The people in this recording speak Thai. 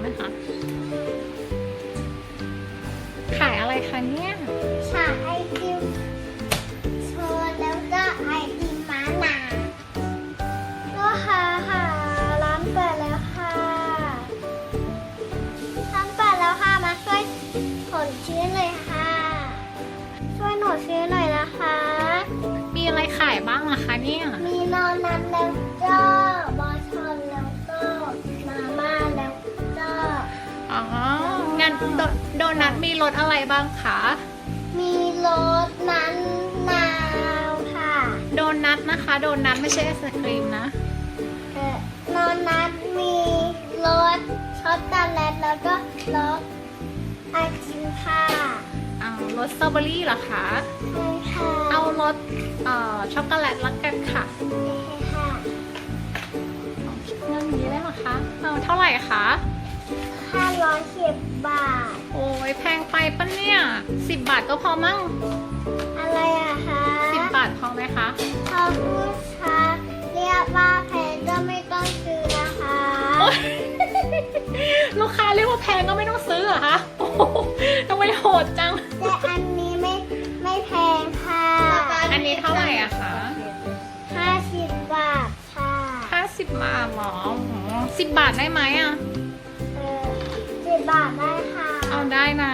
ไหคะ ขายอะไรคะเนี่ยขายไอติมโชว์แล้วก็ไอติมม้าหนาลูกค่ะค่ะร้านเปิดแล้วค่ะร้านเปิดแล้วค่ะมาช่วยขนชื้นเลยค่ะ ช่วยหนูชื้นหน่อยนะคะ มีอะไรขายบ้างอะคะเนี่ย อ๋องั้นโดโดนัทมีรสอะไรบ้างคะ มีรสนั้นนาวค่ะโดนัทนะคะ โดนัทไม่ใช่ไอศครีมนะ เอ่อนอนนั้นมีรสช็อกโกแลตแล้วก็รสไอติมค่ะเอารสสตรอเบอรี่เหรอคะ ใช่ค่ะเอารสเอ่อช็อกโกแลตละกันค่ะใช่ค่ะเรื่องนี้ได้เหรอคะ เอาเท่าไหร่คะห้า ร้อยสิบบาท โอ้ยแพงไปปะเนี่ยสิบบาทก็พอมั้งอะไรอะคะสิบบาทพอไหมคะพอผู้ชาเรียกว่าแพงก็ไม่ต้องซื้อนะคะโอ๊ยลูกค้าเรียกว่าแพงก็ไม่ต้องซื้อเหรอคะโอ้โหทำไมโหดจัง แต่อันนี้ไม่ไม่แพงค่ะอันนี้เท่าไหร่อะคะห้าสิบบาทค่ะห้าสิบบาทเหรอสิบบาทได้ไหมอะเออสิบ บาทได้ค่ะ เอาได้นะ